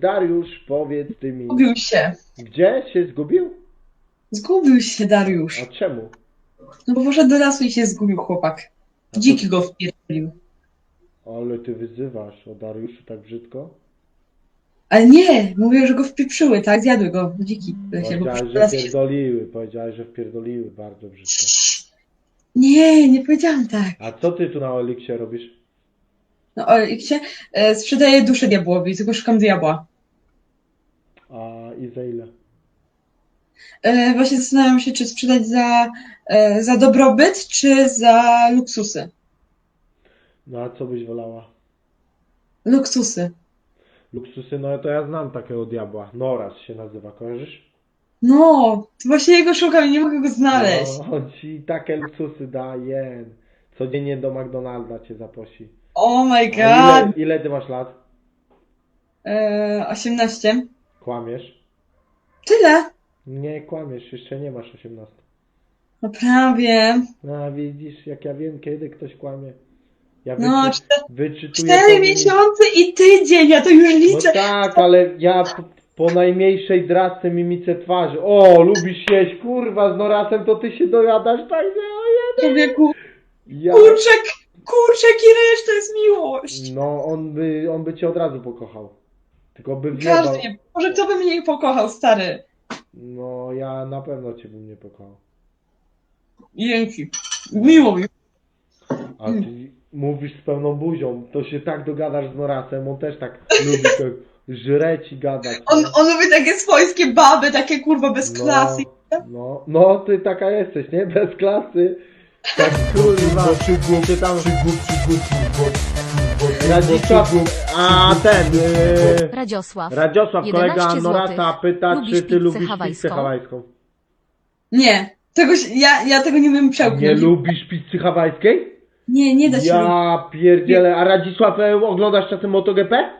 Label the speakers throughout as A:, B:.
A: Dariusz, powiedz ty mi.
B: Zgubił się.
A: Gdzie się zgubił?
B: Zgubił się Dariusz.
A: A czemu?
B: No bo poszedł do lasu i się zgubił chłopak.
A: A
B: Dziki go wpierdolił.
A: Ale ty wyzywasz o Dariuszu tak brzydko?
B: Ale nie, mówię, że go wpieprzyły, tak? Zjadły go dziki. lesie, bo
A: Powiedziałeś,
B: poszedł do
A: że
B: lasu i się...
A: pierdoliły. Powiedziałeś, że wpierdoliły bardzo brzydko.
B: Nie, nie powiedziałam tak.
A: A co ty tu na Eliksie robisz?
B: No się e, sprzedaje duszę diabłowi, tylko szukam diabła.
A: A i za ile?
B: E, właśnie zastanawiam się, czy sprzedać za, e, za dobrobyt, czy za luksusy.
A: No a co byś wolała?
B: Luksusy.
A: Luksusy, no to ja znam takiego diabła. Noraz się nazywa, kojarzysz?
B: No, to właśnie jego szukam i nie mogę go znaleźć.
A: No, on ci takie luksusy daje. Codziennie do McDonalda cię zaprosi.
B: Oh my
A: ile,
B: god.
A: ile ty masz lat?
B: E, 18.
A: Kłamiesz?
B: Tyle.
A: Nie kłamiesz, jeszcze nie masz 18.
B: No prawie.
A: No widzisz, jak ja wiem, kiedy ktoś kłamie. Ja
B: No,
A: wyczy,
B: cztery,
A: wyczytuję
B: cztery miesiące i tydzień, ja to już
A: No
B: liczę.
A: tak, ale ja po, po najmniejszej dradce mimice twarzy. O, lubisz jeść, kurwa, z Norasem to ty się dojadasz tak, nie?
B: Człowieku,
A: Ja...
B: kurczek, kurczek i ryż to jest miłość.
A: No, on by, on by cię od razu pokochał. Tylko by wjebał.
B: Każdy mnie, może kto by mnie pokochał, stary.
A: No, ja na pewno cię bym nie pokochał.
B: Dzięki. Miło mi.
A: A ty mówisz z pełną buzią, to się tak dogadasz z Norasem, on też tak lubi to żreć i gadać.
B: On,
A: no.
B: on lubi takie swojskie baby, takie kurwa bez klasy.
A: No, no, ty taka jesteś, nie? Bez klasy. Tak kurwa, czy tam Radzisław, a ten, yy,
C: Radziosław.
A: Radiosław,
C: 11
A: kolega. Norasa pyta,
C: Lubisz
A: czy ty
C: pizzę
A: lubisz pizzę
C: hawajską?
A: hawajską.
B: Nie, tego się, ja, ja tego nie umiem przełknąć.
A: Nie lubisz pizzy hawajskiej?
B: Nie, nie da się.
A: Ja pierdzielę, a Radzisław, e, oglądasz czasem MotoGP?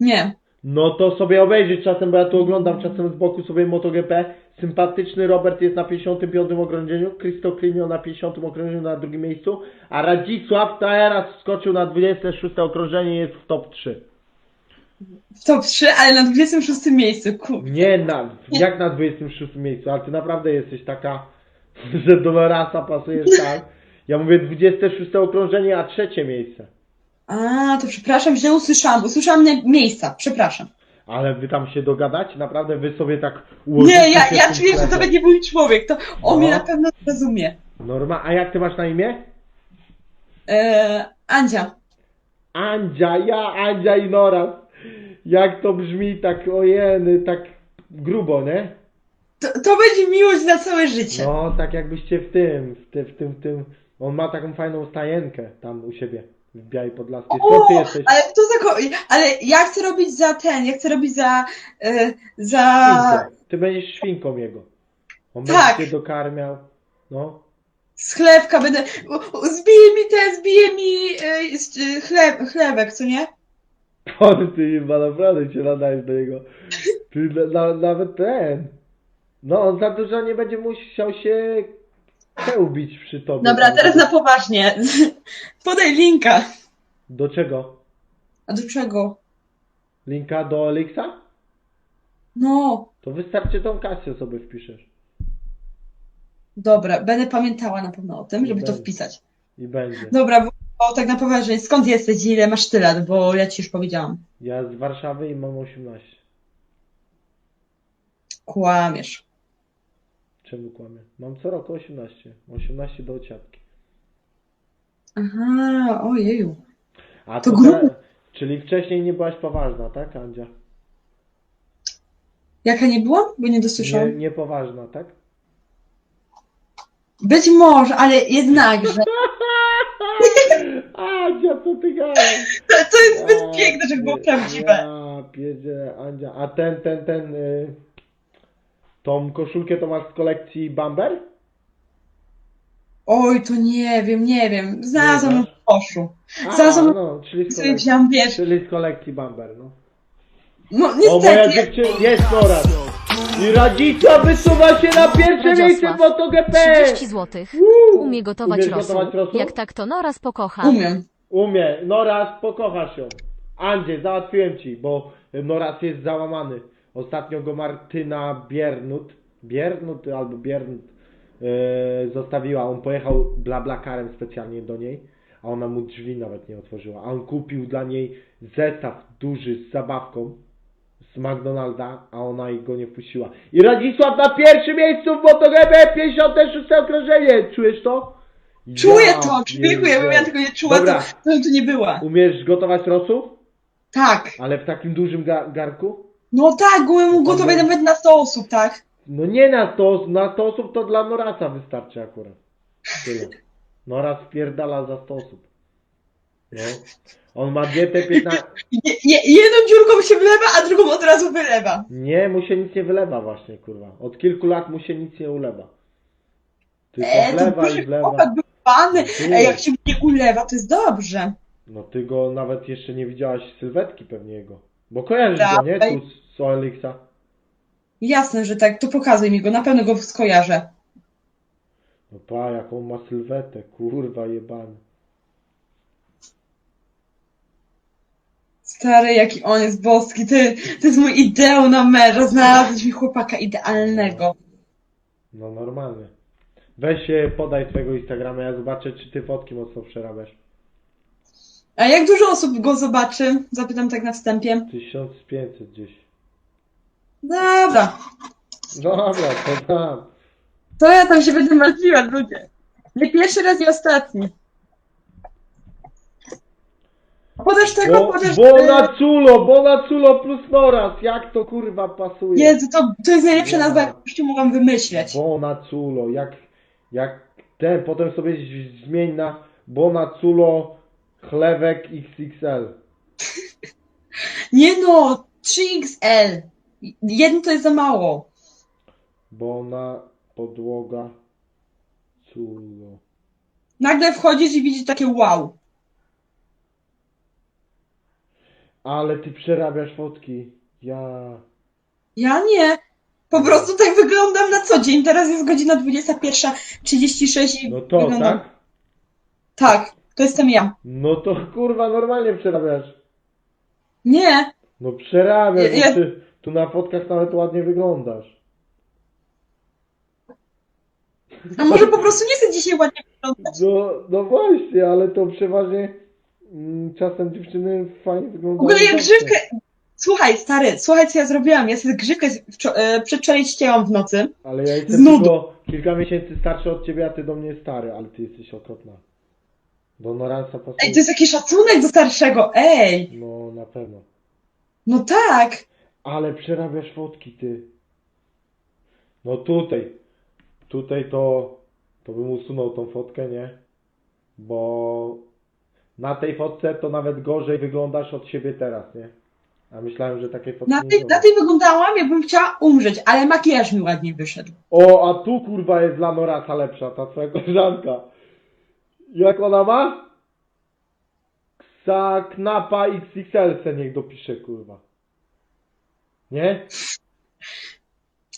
B: Nie.
A: No to sobie obejrzyj czasem, bo ja tu oglądam czasem z boku sobie MotoGP. Sympatyczny Robert jest na 55 okrążeniu, Cristo Clinio na 50 okrążeniu na drugim miejscu, a Radzisław teraz skoczył na 26 okrążenie jest w top 3.
B: W top 3, ale na 26 miejscu. Kur...
A: Nie na, jak na 26 miejscu, ale ty naprawdę jesteś taka, że do Lorasa pasujesz tak. Ja mówię 26 okrążenie, a trzecie miejsce.
B: A, to przepraszam, źle usłyszałam. Usłyszałam na miejsca. Przepraszam.
A: Ale wy tam się dogadacie? Naprawdę wy sobie tak ułożycie
B: Nie, ja,
A: się
B: ja
A: tym
B: czuję, że to będzie mój człowiek. To on
A: No.
B: mnie na pewno zrozumie.
A: Norma, a jak ty masz na imię?
B: E, Andzia.
A: Andzia, ja, Andzia i Noras. Jak to brzmi tak ojeny, tak grubo, nie?
B: To, to będzie miłość na całe życie.
A: No, tak jakbyście w tym, w tym, w tym, w tym. On ma taką fajną stajenkę tam u siebie w Białej Podlaskiej. Skąd ty jesteś?
B: ale to za ko- ale ja chcę robić za ten, ja chcę robić za e, za
A: Świnką. Ty będziesz świnką jego. On
B: Tak.
A: będzie cię dokarmiał. No.
B: z chlebka będę u- u- zbije mi te, zbije mi e, z- e, chleb, chlebek, co nie?
A: On ty chyba naprawdę się nadajesz do niego. Ty na, na, nawet ten. No, on za dużo nie będzie musiał się ubić przy tobie.
B: Dobra, teraz na poważnie. Podaj linka.
A: Do czego?
B: A do czego?
A: Linka do Elixa?
B: No,
A: To wystarczy tą Kasię sobie wpiszesz.
B: dobra, będę pamiętała na pewno o tym, żeby to wpisać.
A: I będzie.
B: Dobra, bo, bo tak na poważnie, skąd jesteś i ile masz tyle, bo ja ci już powiedziałam.
A: Ja z Warszawy i mam 18.
B: Kłamiesz.
A: Czemu kłamię? Mam co roku 18. 18 do ociatki.
B: Aha, ojeju.
A: A
B: To
A: to
B: grubo.
A: Czyli wcześniej nie byłaś poważna, tak, Andzia?
B: Jaka nie była? Bo nie
A: Nie,
B: dosłyszałam.
A: niepoważna, tak?
B: Być może, ale jednakże.
A: Andzia, co ty gadasz?
B: To, to jest zbyt piękne, żeby było prawdziwe.
A: Ja pierdzielę, Andzia. A ten, ten, ten... Y... Tą koszulkę to masz z kolekcji Bamber?
B: Oj, to nie wiem, nie wiem. Znalazłam ją w koszu.
A: A,
B: Znalazłam
A: no, czyli z
B: sobie
A: kolekcji,
B: wziąłam, wiesz.
A: czyli z kolekcji Bamber, no.
B: No
A: O, moja
B: niestety.
A: dziewczyna jest Nora. I Radzica wysuwa się na pierwsze miejsce w MotoGP!
C: 30 zł.
A: Uuu.
C: Umie gotować
A: Umiesz
C: rosół.
A: gotować rosół?
C: Jak tak to Nora pokocha.
B: Umiem.
A: Umie. Nora, pokochasz ją. Andzie, załatwiłem ci, bo Noras jest załamany. Ostatnio go Martyna Biernut, Biernut albo Biernut yy, zostawiła. On pojechał blablakarem specjalnie do niej, a ona mu drzwi nawet nie otworzyła. A on kupił dla niej zestaw duży z zabawką z McDonalda, a ona go nie wpuściła. I Radzisław na pierwszym miejscu w MotoGP 56 okrążenie. Czujesz to?
B: Czuję
A: Ja
B: to, człowieku, jakbym ja tego nie czuła, to,
A: Dobra.
B: to bym tu nie była.
A: Umiesz gotować rosół?
B: Tak.
A: Ale w takim dużym ga- garku?
B: No tak, byłem
A: To pan-
B: nawet na 100 osób, tak?
A: No nie na 100, na 100 osób to dla Norasa wystarczy akurat. Tyle. Noras pierdala za 100 osób. No. On ma dietę 15...
B: Je, je, jedną dziurką się wlewa, a drugą od razu wylewa.
A: Nie, mu się nic nie wylewa właśnie, kurwa. Od kilku lat mu się nic nie ulewa. Tylko
B: Eee, to
A: wlewa i wlewa.
B: chłopak był pany.
A: Tu.
B: Ej, jak się nie ulewa, to jest dobrze.
A: No ty go nawet jeszcze nie widziałaś sylwetki pewnie jego. Bo kojarzysz go, nie? Tu z Oelixa.
B: Jasne, że tak, to pokazuj mi go, na pewno go skojarzę.
A: No pa, jaką ma sylwetę, kurwa jebany.
B: Stary, jaki on jest boski, ty, to jest mój ideał na męża, znalazłeś mi chłopaka idealnego.
A: No normalnie. Weź się, podaj swojego Instagrama, ja zobaczę, czy ty fotki mocno przerabiasz.
B: A jak dużo osób go zobaczy? Zapytam tak na wstępie.
A: 1500 gdzieś.
B: Dobra,
A: Dobra, to tam.
B: to ja tam się będę martwiła, ludzie. Nie pierwszy raz i ostatni. Podasz tego,
A: Bo,
B: podasz...
A: Bonaculo, Bonaculo plus Noras, jak to kurwa pasuje?
B: Jezu, to, to jest najlepsza nazwa, jaką mogłam wymyśleć.
A: Bonaculo, jak, jak ten, potem sobie z- zmień na Bonaculo chlewek XXL.
B: Nie no, 3XL. Jedno to jest za mało.
A: Bona podłoga culo.
B: Nagle wchodzisz i widzisz takie wow.
A: Ale ty przerabiasz fotki. Ja.
B: Ja nie. Po prostu tak wyglądam na co dzień. Teraz jest godzina 21.36 i
A: No to,
B: wyglądam...
A: tak?
B: Tak, to jestem ja.
A: No to kurwa normalnie przerabiasz.
B: Nie.
A: No przerabiasz,
B: Ja- ja-
A: bo ty, tu na fotkach nawet ładnie wyglądasz.
B: A może po prostu nie chcę dzisiaj ładnie wyglądać.
A: No, no właśnie, ale to przeważnie mm, czasem dziewczyny fajnie
B: W
A: wyglądają.
B: ogóle ja
A: zawsze.
B: grzywkę... Słuchaj, stary, słuchaj co ja zrobiłam. Ja sobie grzywkę wczo- e, przedwczoraj ścięłam w nocy.
A: Ale ja
B: Z
A: jestem
B: nudu.
A: tylko kilka miesięcy starszy od ciebie, a ty do mnie stary, ale ty jesteś okropna. Do Noransa pasuje.
B: Ej, to jest jakiś szacunek do starszego. Ej.
A: No na pewno.
B: No tak.
A: Ale przerabiasz fotki, ty. No tutaj. Tutaj to. To bym usunął tą fotkę, nie? Bo na tej fotce to nawet gorzej wyglądasz od siebie teraz, nie? A myślałem, że takiej fotki
B: Na tej, na tej wyglądałam, jakbym chciała umrzeć, ale makijaż mi ładniej wyszedł.
A: O, a tu kurwa jest dla Norasa lepsza, ta twoja koleżanka. Jak ona ma? Ksa knapa XXL se niech dopisze, kurwa. Nie?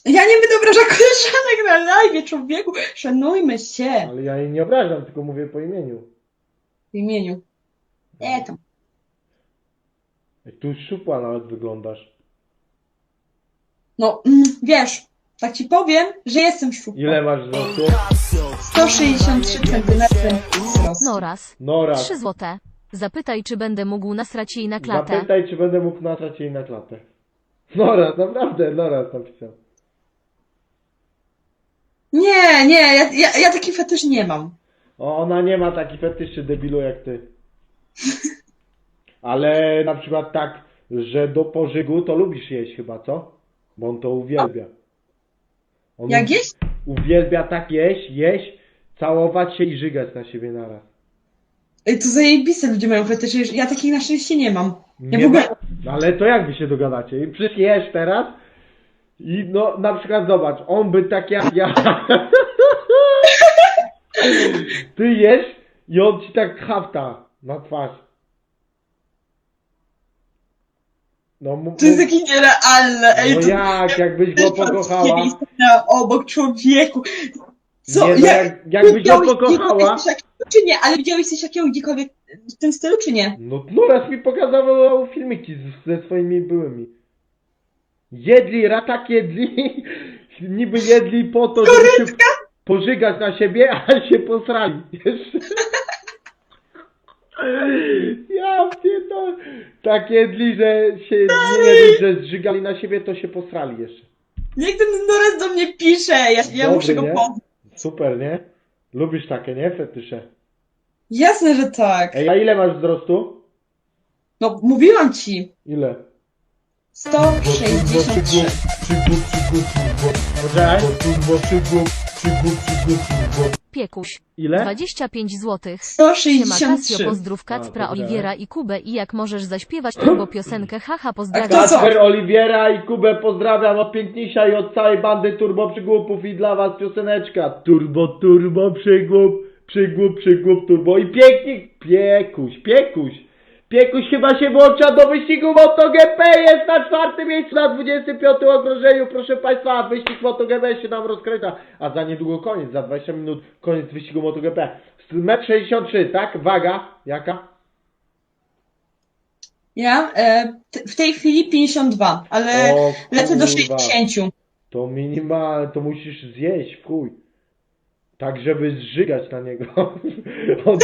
B: Ja nie będę obrażać koleżanek na live, człowieku. Szanujmy się
A: Ale ja jej nie obrażam, tylko mówię po imieniu.
B: w imieniu. E, tam.
A: Ej, Tu szczupła nawet wyglądasz.
B: No, mm, wiesz, tak ci powiem, że jestem szczupła.
A: Ile masz wzrostu?
B: 163 cm wzrostu.
C: Noraz.
A: Nora,
C: 3 złote. Zapytaj, czy będę mógł nasrać jej na klatę.
A: zapytaj, czy będę mógł natrać jej na klatę. Nora, naprawdę, Nora napisał.
B: Nie, nie, ja, ja, ja taki fetysz nie mam.
A: O, ona nie ma takich fetyszy debilu jak ty. Ale na przykład tak, że do pożygu to lubisz jeść chyba, co? Bo on to uwielbia. On
B: Jak jeść?
A: uwielbia tak jeść, jeść, całować się i żygać na siebie naraz.
B: Ej, to zajebiste ludzie mają fetysze, ja takich na szczęście nie mam. Ja
A: Nie
B: w ogóle...
A: ma, no ale to jak wy się dogadacie? I przecież jesz teraz i no na przykład zobacz, on by tak jak ja. Ty jesz i on ci tak hafta na twarz. No, mu-
B: To jest
A: mu-
B: takie nierealne, ej.
A: no
B: to...
A: jak, jakbyś go pokochała.
B: Na obok człowieku. Co?
A: Nie, no
B: ja...
A: jak, jakbyś go
B: Widziałeś
A: pokochała.
B: czy nie? Ale widziałeś coś takiego gdziekolwiek w tym stylu, czy nie?
A: No, no raz mi pokazywał filmiki z, ze swoimi byłymi. Jedli, ratak jedli, niby jedli po to, żeby się pożygać na siebie, a się posrali. Ja pierdolę. Tak jedli, że się nie jedli, że zżygali na siebie, to się posrali jeszcze.
B: Niech ten Noras do mnie pisze, ja, ja
A: Dobry,
B: muszę go
A: nie?
B: poznać.
A: Super, nie? Lubisz takie, nie? Fetysze.
B: Jasne, że tak.
A: Ej, a ile masz wzrostu?
B: No, mówiłam ci.
A: Ile?
B: 163.
A: Poczekaj.
C: Piekuś.
A: Ile?
C: 25 zł. Siema Casio,
B: 163.
C: pozdrów Kacpra,
A: dobra.
C: Oliwiera i Kubę i jak możesz zaśpiewać turbo piosenkę haha
B: A
C: pozdrawiam.
B: kto co?
A: Kacper, Oliwiera i Kubę pozdrawiam od pięknisia i od całej bandy Turbo Przygłupów i dla was pioseneczka. Turbo, turbo, przygłup, przygłup, przygłup, turbo i pięknik. Piekuś, piekuś. Piekuś chyba się włącza do wyścigu MotoGP, jest na czwartym miejscu na 25 okrążeniu, proszę Państwa, wyścig MotoGP się nam rozkręca, a za niedługo koniec, za 20 minut koniec wyścigu MotoGP. 1,63 m, tak? Waga, jaka?
B: Ja e, w tej chwili 52, ale
A: O,
B: lecę do
A: kurwa.
B: 60.
A: To minimal, to musisz zjeść w chuj. Tak, żeby zżygać na niego. On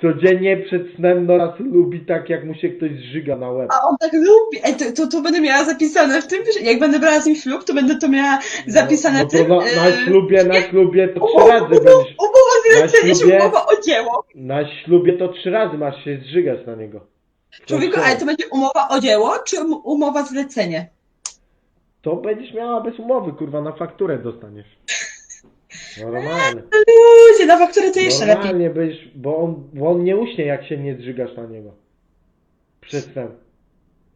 A: codziennie przed snem no raz lubi tak, jak mu się ktoś zżyga na łeb.
B: A on tak lubi. Ej, to, to, to będę miała zapisane w tym, jak będę brała z nim ślub, to będę to miała zapisane
A: no,
B: w
A: no
B: tym.
A: to na, na
B: e,
A: ślubie, na ślubie to trzy razy będziesz.
B: Umowa
A: ślubie-
B: umowa o dzieło.
A: Na ślubie to trzy razy masz się zżygać na niego.
B: Człowieku,
A: To
B: ale to będzie umowa o dzieło, czy um- umowa zlecenie?
A: To będziesz miała bez umowy, kurwa, na fakturę dostaniesz. Normalnie.
B: Ludzie, na fakturę to jeszcze lepiej.
A: Normalnie będziesz, bo on, bo on nie uśnie, jak się nie zżygasz na niego. Przed snem.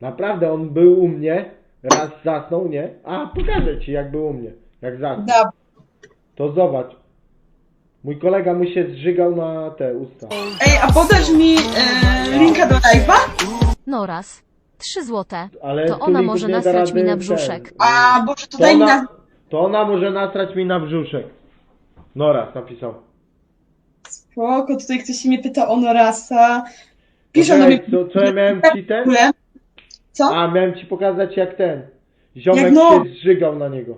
A: Naprawdę, on był u mnie, raz zasnął, nie? A, pokażę ci, jak był u mnie. Jak zasnął.
B: Da,
A: To zobacz. Mój kolega mu się zżygał na te usta.
B: Ej, a podasz mi e, linka do live'a?
C: No raz. 3 złote.
A: Ale
C: To
A: tu
C: ona może
A: nie da
C: nasrać mi
A: rady
C: na brzuszek.
A: ten.
B: A, boże,
A: To
B: tutaj mi
A: ona,
B: na...
A: to ona może nasrać mi na brzuszek. No raz napisał.
B: Spoko, tutaj ktoś się mnie pyta o Norasa. Piszą do mnie...
A: Poczekaj, co, co ja miałem ci ten?
B: Co?
A: A, miałem ci pokazać jak ten. Ziomek
B: Jak no?
A: się zżygał na niego.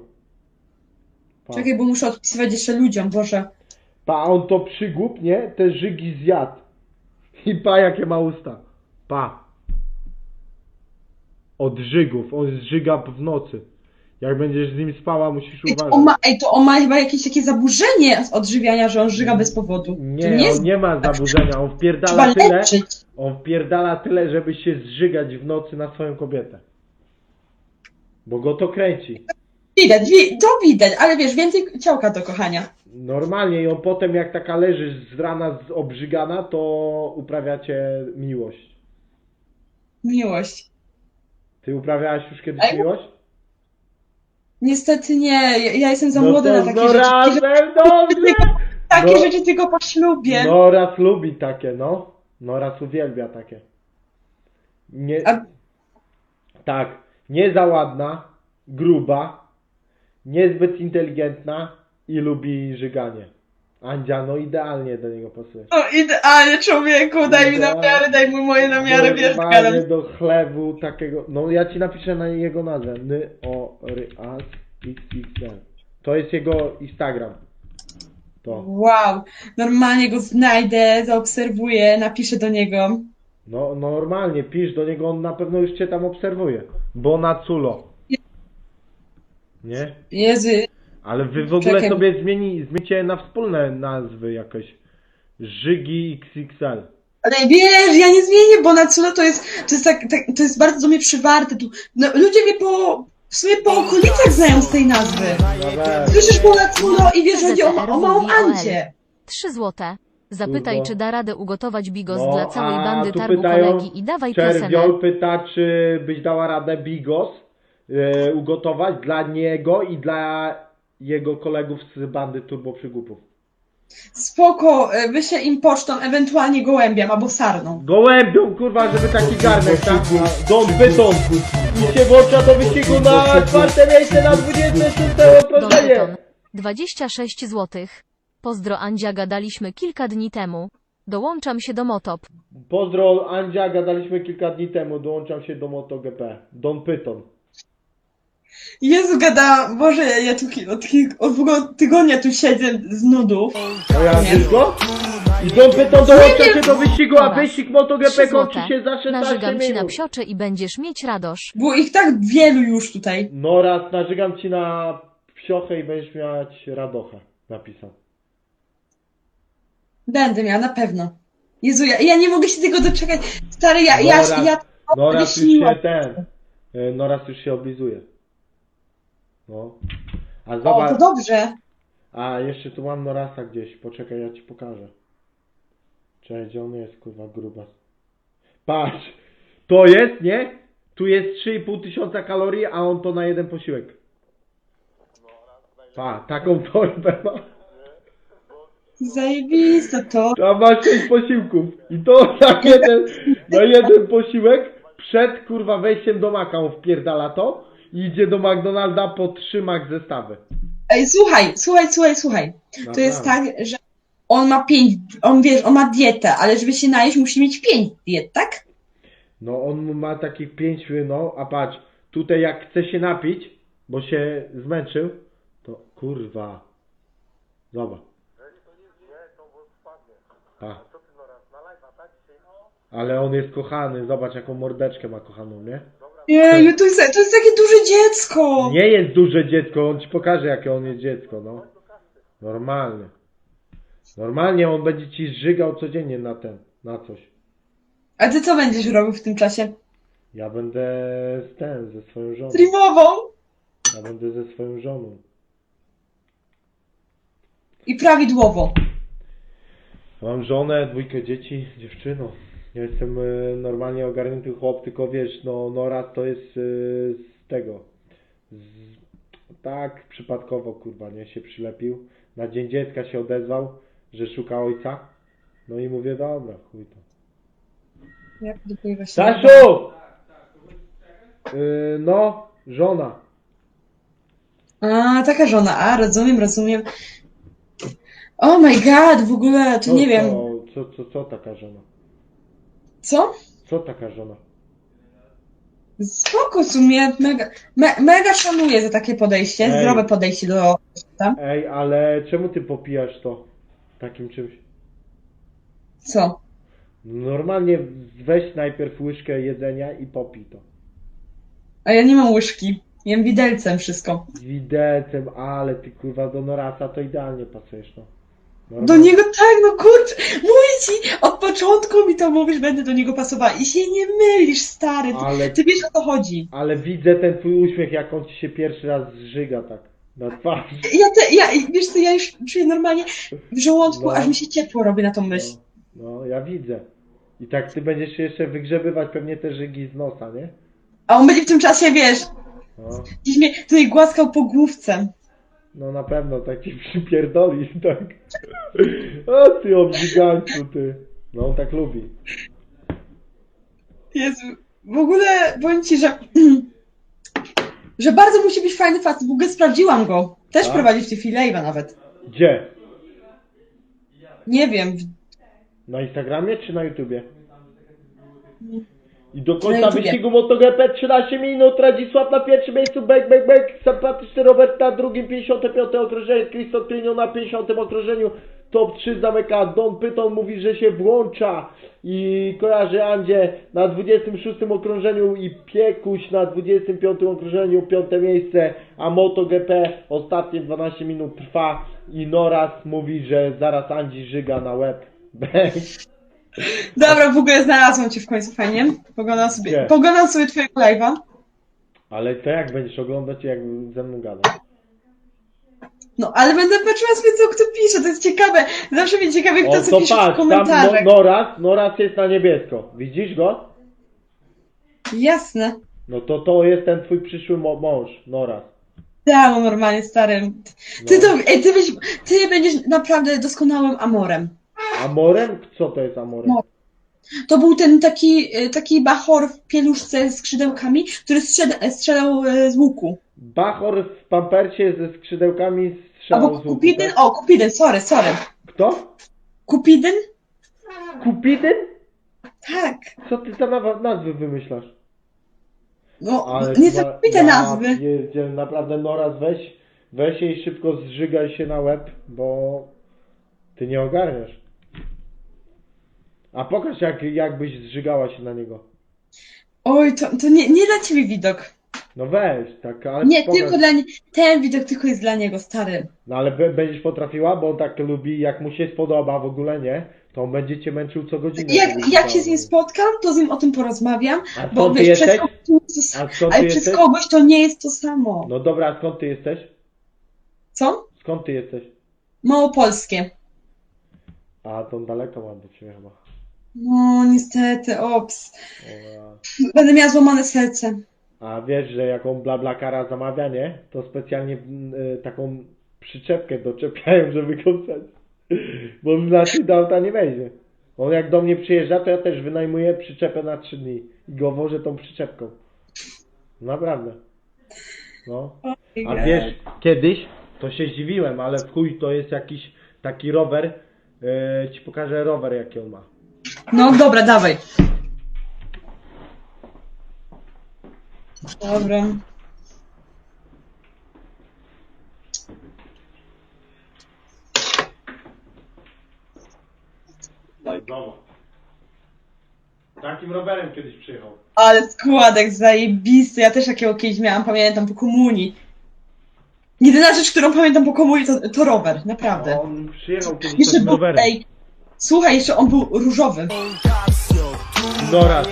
A: Pa.
B: Czekaj, bo muszę odpisywać jeszcze ludziom, Boże.
A: Pa, on to przygłup, nie? Te żygi zjadł. I pa, jakie ma usta. Pa. Od żygów. On zżyga w nocy. Jak będziesz z nim spała, musisz
B: Ej, to
A: uważać.
B: on ma, ej, to on ma chyba jakieś takie zaburzenie z odżywiania, że on żyga bez powodu. to
A: Nie,
B: nie
A: on
B: jest...
A: nie ma zaburzenia. On
B: Trzeba
A: wpierdala tyle.
B: leczyć.
A: On wpierdala tyle, żeby się zżygać w nocy na swoją kobietę. Bo go to kręci.
B: Widać, wi- to widać, ale wiesz, więcej ciałka do kochania.
A: Normalnie i on potem jak taka leżysz z rana z obrzygana, to uprawiacie miłość.
B: Miłość.
A: Ty uprawiałaś już kiedyś
B: Ej,
A: miłość?
B: Niestety nie, ja, jestem za
A: no
B: młoda
A: to
B: na takie
A: no
B: rzeczy.
A: razem, dobrze!
B: Takie
A: no.
B: rzeczy tylko po ślubie.
A: No raz lubi takie, no. No raz uwielbia takie. Nie...
B: A-
A: Tak, nie za ładna, gruba, niezbyt inteligentna i lubi żyganie. Andzia, no idealnie do niego pasuje.
B: No idealnie człowieku, daj mi namiary, daj mu moje namiary, wiesz,
A: Normalnie do chlewu takiego. No ja ci napiszę na jego nazwę. N O R A S X X L. To jest jego Instagram. To.
B: Wow, normalnie go znajdę, zaobserwuję, napiszę do niego.
A: No normalnie pisz do niego, on na pewno już cię tam obserwuje. Bonaculo. Nie?
B: Jezu,
A: Ale wy w ogóle
B: Czekaj.
A: sobie zmieni, zmieńcie na wspólne nazwy jakoś. Żygi XXL.
B: ale wiesz, ja nie zmienię, bo na culo to jest, to jest tak, tak, to jest bardzo do mnie przywarte. Tu, no, ludzie mnie po, w sumie po okolicach znają z tej nazwy. Słyszysz bo na culo i wiesz, chodzi o, o małą Ancię.
C: 3 złote. Zapytaj,
A: Turbo.
C: czy da radę ugotować bigos
A: No,
C: dla całej
A: a
C: bandy
A: tu
C: targu
A: pytają,
C: kolegi i dawaj piosenę.
A: Czerwiol pyta, czy byś dała radę bigos e, ugotować dla niego i dla jego kolegów z bandy Turbo Przygłupów.
B: Spoko, e, wyślę im pocztą, ewentualnie gołębiem albo sarną.
A: Gołębią, kurwa, żeby taki garnek, tak? Don Byton. I się włącza do wyścigu na czwarte miejsce na 26
C: Don
A: okrążenie.
C: Byton. 26 złotych. Pozdro Andzia gadaliśmy kilka dni temu. Dołączam się do Motop.
A: Pozdro Andzia, gadaliśmy kilka dni temu, dołączam się do MotoGP. Don Pyton.
B: Jezu, gada, Boże, ja, ja tu od, od tygodnia tu siedzę z nudów.
A: O ja
B: Nie.
A: tylko? I Don Pyton dołącza się do wyścigu, a wyścig MotoGP kończy
C: złote.
A: się za 16
C: Narzygam ci na
A: minut.
C: psiocze i będziesz mieć radość.
B: Było ich tak wielu już tutaj.
A: No raz narzygam ci na psiochę i będziesz miać radochę. Napisał.
B: Będę miała, na pewno. Jezu, ja, ja nie mogę się tego doczekać. Stary, ja,
A: No
B: ja,
A: raz-
B: ja,
A: No raz już się ten. y, No raz już się oblizuje. No. A
B: O, to
A: zobacz.
B: dobrze.
A: A jeszcze tu mam Norasa gdzieś. Poczekaj, ja ci pokażę. Cześć, gdzie on jest, kurwa, grubas. Patrz! To jest, nie? Tu jest 3,5 tysiąca kalorii, a on to na jeden posiłek. Pa, taką torbę ma.
B: Zajebiste to.
A: Tam ma 6 posiłków. I to na jeden, na jeden posiłek przed, kurwa, wejściem do Maka on wpierdala to i idzie do McDonalda po 3 Mac zestawy.
B: Ej, słuchaj, słuchaj, słuchaj, słuchaj. To jest tak, że on ma pięć, on wiesz, on ma dietę, ale żeby się najeść, musi mieć pięć diet, tak?
A: No on ma takich pięć, no, a patrz, tutaj jak chce się napić, bo się zmęczył, to kurwa. Zobacz. Pa. Ale on jest kochany, zobacz jaką mordeczkę ma kochaną, nie?
B: Jeju, to jest, to jest takie duże dziecko.
A: Nie jest duże dziecko, on ci pokaże jakie on jest dziecko, no. Normalnie. Normalnie on będzie ci żygał codziennie na ten, na coś.
B: A ty co będziesz robił w tym czasie?
A: Ja będę z ten, ze swoją żoną.
B: Streamową
A: Ja będę ze swoją żoną.
B: i prawidłowo.
A: Mam żonę, dwójkę dzieci, dziewczyno. Ja jestem y, normalnie ogarnięty chłop, tylko wiesz, no Nora to jest y, z tego. Z, tak przypadkowo, kurwa, nie, się przylepił. Na Dzień Dziecka się odezwał, że szuka ojca. No i mówię, dobra, chuj to.
B: Jak tutaj właśnie.
A: Stasiu! Y, no, żona.
B: A, taka żona, a, rozumiem, rozumiem. Oh my god, w ogóle, to
A: Co,
B: nie wiem.
A: Co, co, co, co taka żona?
B: Co?
A: Co taka żona?
B: Spoko w sumie, mega, me, mega szanuję za takie podejście,
A: Ej.
B: zdrowe podejście do świata.
A: Ej, ale czemu ty popijasz to takim czymś?
B: Co?
A: Normalnie weź najpierw łyżkę jedzenia i popij to.
B: A ja nie mam łyżki, jem widelcem wszystko.
A: Z widelcem, ale ty kurwa do Norasa to idealnie pasujesz, no.
B: Do niego tak, no kurczę, mówię ci, od początku mi to mówisz, będę do niego pasowała i się nie mylisz, stary, ty,
A: Ale,
B: ty wiesz o co chodzi.
A: ale widzę ten twój uśmiech, jak on ci się pierwszy raz zżyga tak na twarz.
B: Ja, te, ja, wiesz co, ja już czuję normalnie w żołądku,
A: No.
B: aż mi się ciepło robi na tą myśl.
A: No, no, ja widzę. I tak ty będziesz się jeszcze wygrzebywać pewnie te żygi z nosa, nie?
B: A on będzie w tym czasie, wiesz,
A: No,
B: gdzieś mnie tutaj głaskał po główce.
A: No na pewno, tak ci przypierdoli, tak. O ty obzigańcu, ty. No on tak lubi.
B: Jezu, w ogóle powiem ci, że, że bardzo musi być fajny facet, w ogóle sprawdziłam go. Też
A: Tak?
B: prowadzi w tej chwili live'a nawet.
A: Gdzie?
B: Nie wiem,
A: Na Instagramie czy na YouTubie? I do końca
B: YouTubie.
A: wyścigu MotoGP 13 minut, Radzisław na pierwszym miejscu, bek, bek, bek, sympatyczny Robert na drugim, 55 okrążenie, Krzysztof Klinion na 50 okrążeniu, top 3 zamyka, Don Pyton mówi, że się włącza i kojarzy Andzie na 26 okrążeniu i Piekuś na 25 okrążeniu, piąte miejsce, a MotoGP ostatnie 12 minut trwa i Noras mówi, że zaraz Andzi żyga na łeb. Bek.
B: Dobra, w ogóle znalazłam cię w końcu fajnie. Poglądam
A: Gdzie?
B: sobie, poglądam sobie twojego live'a.
A: Ale to jak będziesz oglądać, jak ze mną gadał?
B: No, ale będę patrzyła sobie, co kto pisze, to jest ciekawe. Zawsze mnie ciekawi, kto co
A: to
B: pisze w
A: tam
B: komentarzach.
A: no, Noras, Noras jest na niebiesko. Widzisz go?
B: Jasne.
A: No to to jest ten twój przyszły mo- mąż, Noras.
B: Ja, no normalnie, stary.
A: No.
B: Ty to, ej, ty, byś, ty będziesz naprawdę doskonałym amorem.
A: Amorem? Co to jest Amorem?
B: No. To był ten taki, y, taki bachor w pieluszce z skrzydełkami, który strzela, strzelał y, z łuku.
A: Bachor w pampersie ze skrzydełkami strzelał
B: Albo
A: z łuku,
B: Kupidyn,
A: tak?
B: o, Kupidyn, sorry, sorry.
A: Kto?
B: Kupidyn?
A: Kupidyn?
B: Tak.
A: Co ty za nazwy wymyślasz?
B: No, niesamowite nazwy.
A: Pierdziel, naprawdę Noraz weź, weź jej szybko zżygaj się na łeb, bo ty nie ogarniasz. A pokaż jak, jakbyś zżygała się na niego.
B: Oj, to, to nie, nie dla ciebie widok.
A: No weź, tak, ale
B: Nie,
A: pokaż.
B: tylko dla nie... Ten widok tylko jest dla niego, stary.
A: No ale be- będziesz potrafiła, bo on tak lubi, jak mu się spodoba, w ogóle nie, to on będzie cię męczył co godzinę.
B: Jak, jak się z nim spotkam, to z nim o tym porozmawiam,
A: A
B: bo
A: skąd ty
B: wiesz, przez
A: jesteś?
B: kogoś, to nie jest to,
A: A skąd
B: ale
A: ty
B: przez
A: jesteś?
B: kogoś to nie jest to samo.
A: No dobra, a skąd ty jesteś?
B: Co?
A: Skąd ty jesteś?
B: Małopolskie.
A: A to daleko mam do ciebie chyba.
B: No, niestety, ops. Będę miała złamane serce.
A: A wiesz, że jaką blablakara zamawia, nie? To specjalnie mm, y, taką przyczepkę doczepiają, żeby go wsadzić. Bo on inaczej do auta nie wejdzie. On jak do mnie przyjeżdża, to ja też wynajmuję przyczepę na 3 dni. I go wożę tą przyczepką. Naprawdę. No. A wiesz, kiedyś to się zdziwiłem, ale w chuj to jest jakiś taki rower. Yy, ci pokażę rower jaki on ma.
B: No dobra, dawaj. Dobra.
A: Znowu. Takim rowerem kiedyś przyjechał.
B: Ale składek zajebisty. Ja też takiego kiedyś miałam, pamiętam po komunii. Jedyna rzecz, którą pamiętam po komunii, to, to rower, naprawdę.
A: On przyjechał kiedyś
B: Jeszcze
A: takim
B: był,
A: rowerem.
B: Słuchaj, jeszcze on był różowy.
A: No raz.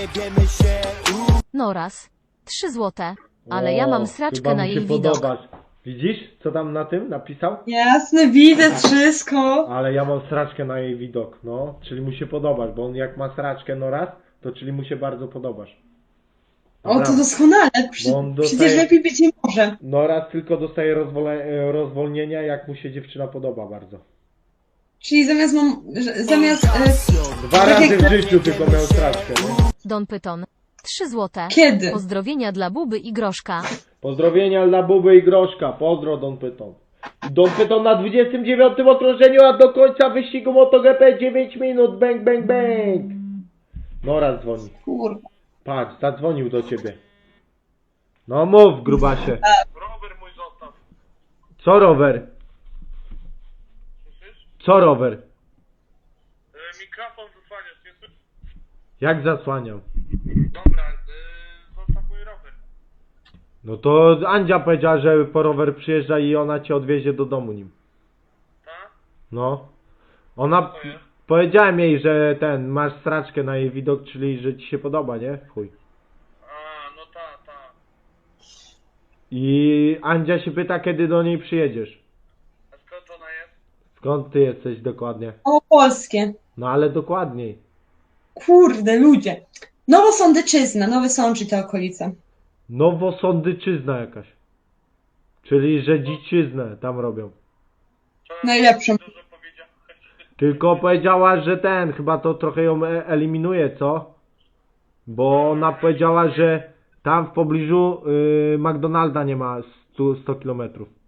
C: No raz. Trzy złote. Ale ja mam sraczkę na jej widok.
A: podobasz. Widzisz, co tam na tym napisał?
B: Jasne, widzę wszystko.
A: Ale ja mam sraczkę na jej widok, no. Czyli mu się podobasz, bo on jak ma sraczkę no raz, to czyli mu się bardzo podobasz.
B: O, to doskonale. Prze-
A: Bo on
B: Przecież
A: dostaje-
B: lepiej być nie może.
A: No raz tylko dostaje rozwole, e, rozwolnienia, jak mu się dziewczyna podoba bardzo.
B: Czyli zamiast mam, że- zamiast, e,
A: Dwa
B: Tak
A: razy
B: jak-
A: w życiu tylko miał sraczkę, nie?
C: Don Pyton. Trzy złote.
B: kiedy?
C: Pozdrowienia dla Buby i Groszka.
A: Pozdrowienia dla Buby i Groszka. Pozdro Don Pyton. Don Pyton na 29 okrążeniu, a do końca wyścigu MotoGP 9 minut. Bang, bang, bang. No raz dzwoni.
B: Kurwa.
A: Patrz, zadzwonił do ciebie. No mów, grubasie.
D: Rower mój zostaw.
A: Co rower? Co rower?
D: E, mikrofon zasłaniasz, nie słyszysz?
A: Jak zasłaniał?
D: Dobra, e, rower.
A: No to Andzia powiedziała, że po rower przyjeżdża i ona cię odwiezie do domu nim.
D: Tak?
A: No. Ona...
D: Jest?
A: Powiedziałem jej, że ten, masz straczkę na jej widok, czyli że ci się podoba, nie? Chuj.
D: A, no ta, ta.
A: I Andzia się pyta, kiedy do niej przyjedziesz.
D: A skąd ona jest?
A: Skąd ty jesteś dokładnie?
B: O, polskie.
A: No ale dokładniej.
B: Kurde, ludzie. Nowosądyczyzna, Nowy Sącz i te okolice.
A: Nowosądyczyzna jakaś. Czyli, że dziczyznę tam robią.
B: Najlepszą.
A: Tylko powiedziała, że ten, chyba to trochę ją e- eliminuje, co? Bo ona powiedziała, że tam w pobliżu y, McDonalda nie ma 100, 100 kilometrów.